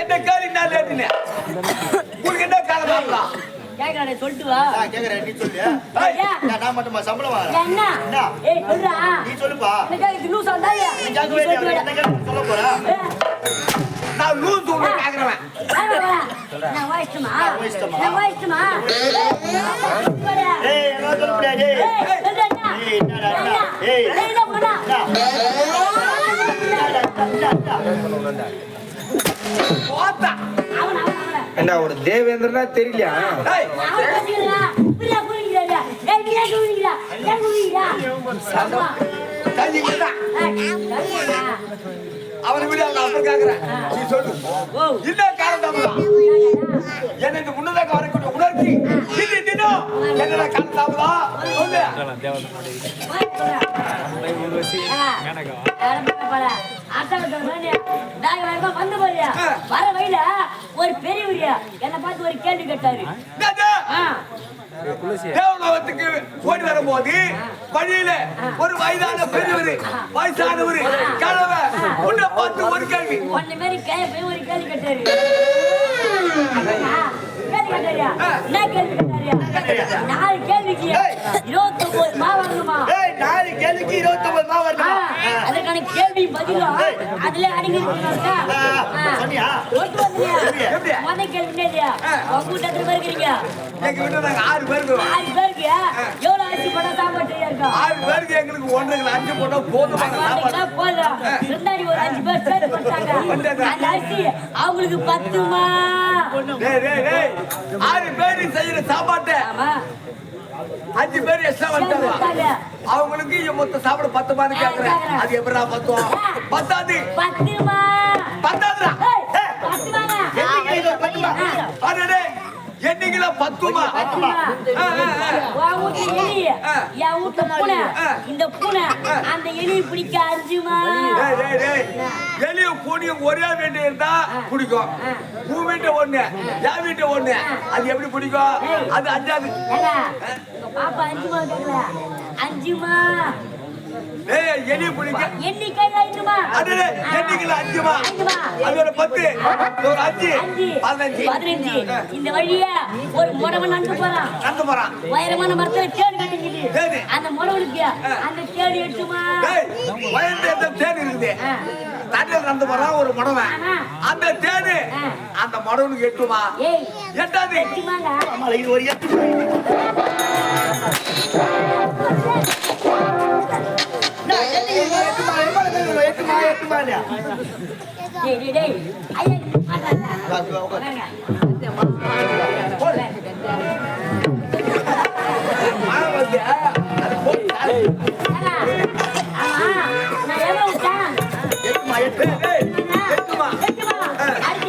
என்ன கேள்வி நான் லேட்டுன்னு உங்களுக்கு என்ன காலத்தாமலா கேக்குறானே, சொல்லிட்டு வா. ஐயா, நான் மட்டுமா சம்பளம் வாங்குறேன் என்ன? என்ன? ஏய், சொல்றா. நீ சொல்லுப்பா எனக்கா இது லூசா? நீ நீ. என்ன சொல்ல போறா நான்? நான். ஏய் என்ன சொல்ல முடியாது ஏய், என்னடா? ஏய். என்ன பண்ணா? என்ன ஒரு தேவேந்திரனா தெரியலையா அவன் விட அவங்க அப்படி கேக்குறேன் நீ சொல்லு ஓ. என்ன இந்த முன்னதாக வரக்கூடிய உணர்ச்சி. திடீர் தினம் என்னடா காலத்தாமலா சொல்லு. வர வழியில ஒரு பெரியவரியா என்ன பார்த்து ஒரு கேள்வி கேட்டாரு தேவலோகத்துக்கு ஓடி வரும்போது வழியில ஒரு வயதான பெரியவர் வயசானவர் கலவ உன்னை பார்த்து ஒரு கேள்வி. உன்னை மாதிரி ஒரு கேள்வி கேட்டாரு ஆ, கேள்வி கேட்டாரியா? என்ன கேள்வி கேட்டாரியா? நாலு கேள்விக்கு இருபத்தி ஒன்பது மா வரணுமா நாலு கேள்விக்கு இருபத்தொன்பது மா ஆ, வருமா அதற்கான கேள்வி பதிலும் அதுல அடங்கி இருக்கிறாருக்கா? ஆ. சொன்னியா? ஒட்டு வந்துறியா? எப்படி? முத கேள்வி என்னதுயா? உங்க வீட்டுல எத்தனை பேர் இருக்கிறீங்க? எங்க வீட்டுல நாங்க ஆறு பேர் இருக்கிறோம் ஆறு பேருக்கு எவ்வளவு அரிசி போட்டா சாப்பாடு ஆறு பேருக்கு எங்களுக்கு ஒன்றரை அஞ்சு போட்டா போதும். அவங்களுக்கு பத்துமா. ஆறு பேர் செய்யற சாப்பாட்டை அஞ்சு பேர் எக்ஸ்ட்ரா வந்துட்டாங்க. அவங்களுக்கு மொத்த சாப்பிட பத்துமான்னு கேக்குறேன். அது எப்படா பத்தும்? பத்தாது. பத்தாதுடா. ஏய், என்னைக்குல பத்துமா? வீட்டு பூனை. இந்த பூனை அந்த எலியை பிடிக்க அஞ்சுமா. எலியும் பூனியும் ஒரே வீட்டு இருந்தா பிடிக்கும். உன் வீட்டு ஒண்ணு என் வீட்டு ஒண்ணு. அது எப்படி பிடிக்கும்? அது அஞ்சாது பாப்பா அஞ்சுமா அஞ்சுமா. எலி பிடிக்க எண்ணிக்கை அஞ்சுமா அடடே அஞ்சுமா? அதோட பத்து ஒரு அஞ்சு அஞ்சு பதினஞ்சு. பதினஞ்சு. இந்த வழிய ஒரு முடவன் நடந்து போறான். நடந்து போறான். உயரமான மரத்துல தேடி கட்டிக்கிட்டு. தேடி. அந்த முடவனுக்கு அந்த தேடி இருக்குது. தண்ணியில் நடந்து போறான் ஒரு முடவன். அந்த தேனு. அந்த முடவனுக்கு எட்டுமா? எட்டாது ஒரு எட்டு.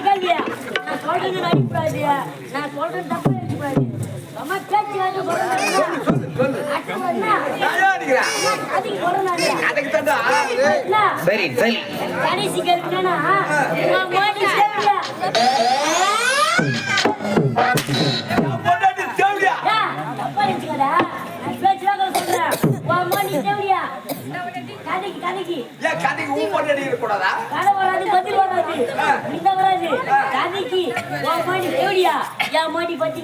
கேள்வியா நான் சொல்றது அடிக்கூடாது நான் சொல்றது தப்பு அடிக்கூடாது அம்மா கேட்டு வந்து சொல்லு நான் ஏன் அடிக்கிறேன் அதுக்கு தாண்டா சரி சரி கடைசி மோடி பொண்டாட்டி தப்பா நினைச்சுக்கடா சொல்றேன் உன் மோடி கதைக்கு கதைக்கு ஏன் கதைக்கு ஊ பொண்டாட்டி இருக்கக்கூடாதா கதை வராது வராது இந்த வராது கதைக்கு உன் மோடி என் மோடி பத்தி